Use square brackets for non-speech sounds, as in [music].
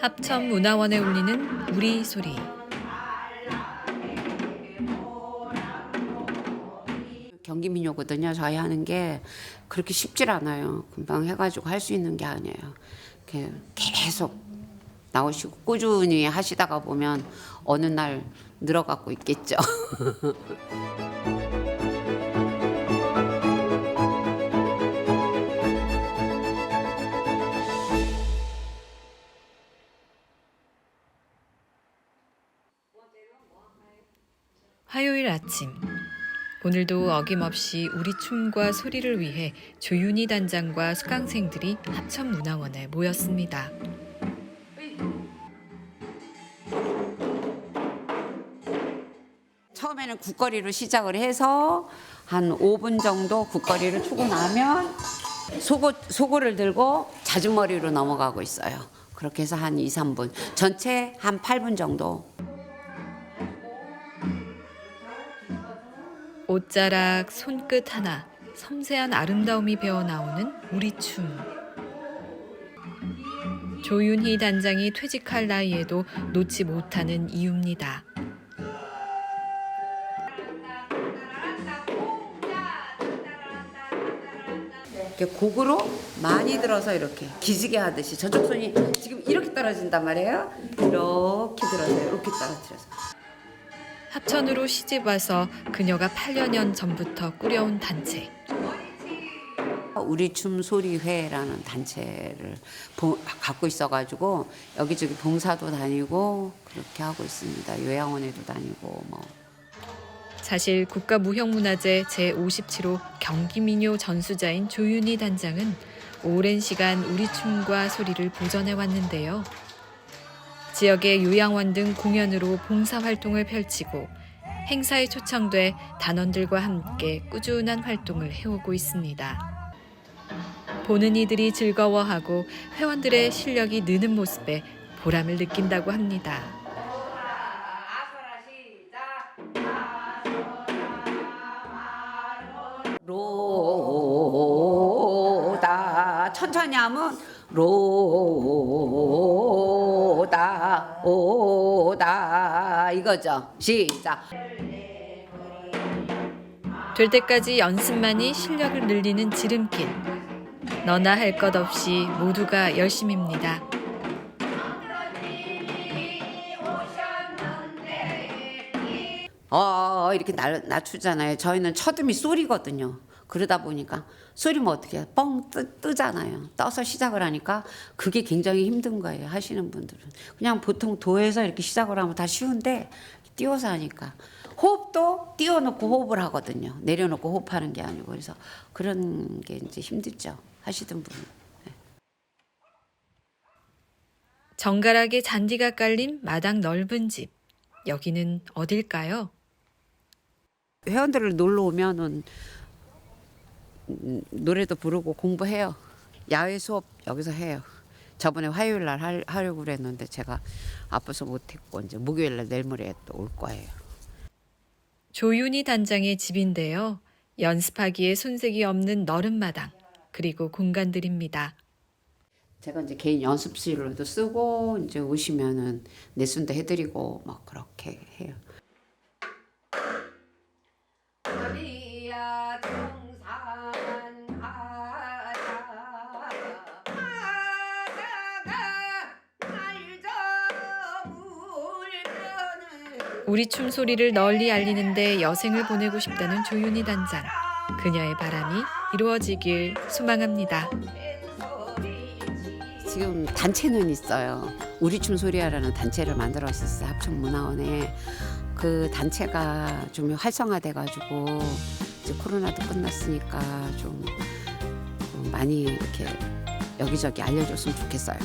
합천 문화원에 울리는 우리 소리. 경기 민요거든요. 저희 하는 게 그렇게 쉽질 않아요. 금방 해가지고 할 수 있는 게 아니에요. 계속 나오시고 꾸준히 하시다가 보면 어느 날 늘어갖고 있겠죠. [laughs] 화요일 아침. 오늘도 어김없이 우리 춤과 소리를 위해 조윤희 단장과 수강생들이 합천 문화원에 모였습니다. 처음에는 국거리로 시작을 해서 한 5분 정도 국거리를 추고 나면 소고, 소고를 들고 자주머리로 넘어가고 있어요. 그렇게 해서 한 2, 3분. 전체 한 8분 정도. 옷자락, 손끝 하나, 섬세한 아름다움이 배어 나오는 우리 춤. 조윤희 단장이 퇴직할 나이에도 놓지 못하는 이유입니다. 이렇게 곡으로 많이 들어서 이렇게 기지개 하듯이 저쪽 손이 지금 이렇게 떨어진단 말이에요. 이렇게 들어서 이렇게 떨어뜨려서. 합천으로 시집 와서 그녀가 8여년 전부터 꾸려온 단체. 우리 춤 소리회라는 단체를 보- 갖고 있어가지고 여기저기 봉사도 다니고 그렇게 하고 있습니다. 요양원에도 다니고 뭐. 사실 국가무형문화재 제57호 경기민요 전수자인 조윤희 단장은 오랜 시간 우리 춤과 소리를 보존해 왔는데요. 지역의 요양원 등 공연으로 봉사활동을 펼치고 행사에 초청돼 단원들과 함께 꾸준한 활동을 해오고 있습니다. 보는 이들이 즐거워하고 회원들의 실력이 느는 모습에 보람을 느낀다고 합니다. 로다 천천히 하면 로다 오다 이거죠. 시작. 될 때까지 연습만이 실력을 늘리는 지름길. 너나 할 것 없이 모두가 열심입니다. 어 이렇게 날, 낮추잖아요. 저희는 첫음이 소리거든요. 그러다 보니까 소리면 어떻게? 뻥 뜨, 뜨잖아요. 떠서 시작을 하니까 그게 굉장히 힘든 거예요. 하시는 분들은 그냥 보통 도에서 이렇게 시작을 하면 다 쉬운데 띄워서 하니까 호흡도 띄워놓고 호흡을 하거든요. 내려놓고 호흡하는 게 아니고 그래서 그런 게 이제 힘들죠. 하시던 분은. 정갈하게 잔디가 깔린 마당 넓은 집. 여기는 어딜까요? 회원들을 놀러 오면은 음, 노래도 부르고 공부해요. 야외 수업 여기서 해요. 저번에 화요일 날 할- 하려고 그랬는데 제가 아파서 못했고 이제 목요일 날 내일 모레 또 올 거예요. 조윤희 단장의 집인데요. 연습하기에 손색이 없는 너른 마당, 그리고 공간들입니다. 제가 이제 개인 연습실로도 쓰고 이제 오시면은 내순도 해드리고 막 그렇게 해요. 우리 춤 소리를 널리 알리는데 여생을 보내고 싶다는 조윤희 단장. 그녀의 바람이 이루어지길 소망합니다. 지금 단체는 있어요. 우리 춤 소리야라는 단체를 만들었었어요. 합천문화원에 그 단체가 좀 활성화돼가지고 이제 코로나도 끝났으니까 좀 많이 이렇게 여기저기 알려줬으면 좋겠어요.